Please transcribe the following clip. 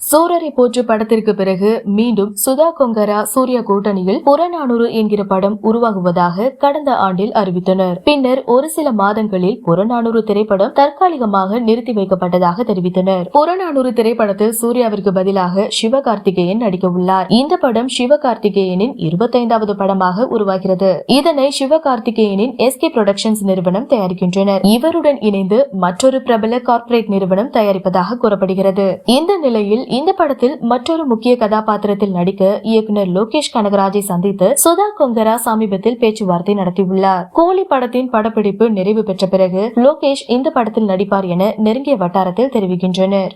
சூரரை போற்று படத்திற்கு பிறகு மீண்டும் சுதா கொங்கரா சூர்யா கூட்டணியில் புறநானூறு என்கிற படம் உருவாகுவதாக கடந்த ஆண்டில் அறிவித்தனர். பின்னர் ஒரு சில மாதங்களில் புறநானூறு திரைப்படம் தற்காலிகமாக நிறுத்தி வைக்கப்பட்டதாக தெரிவித்தனர். புறநானூறு திரைப்படத்தில் சூர்யாவிற்கு பதிலாக சிவகார்த்திகேயன் நடிக்க உள்ளார். இந்த படம் சிவகார்த்திகேயனின் இருபத்தைந்தாவது படமாக உருவாகிறது. இதனை சிவகார்த்திகேயனின் எஸ்கே புரொடக்ஷன்ஸ் நிறுவனம் தயாரிக்கின்றனர். இவருடன் இணைந்து மற்றொரு பிரபல கார்ப்பரேட் நிறுவனம் தயாரிப்பதாக கூறப்படுகிறது. இந்த நிலையில் இந்த படத்தில் மற்றொரு முக்கிய கதாபாத்திரத்தில் நடிக்க இயக்குனர் லோகேஷ் கனகராஜை சந்தித்து சுதா கொங்கரா சமீபத்தில் பேச்சுவார்த்தை நடத்தியுள்ளார். கோலி படத்தின் படப்பிடிப்பு நிறைவு பெற்ற பிறகு லோகேஷ் இந்த படத்தில் நடிப்பார் என நெருங்கிய வட்டாரத்தில் தெரிவிக்கின்றனர்.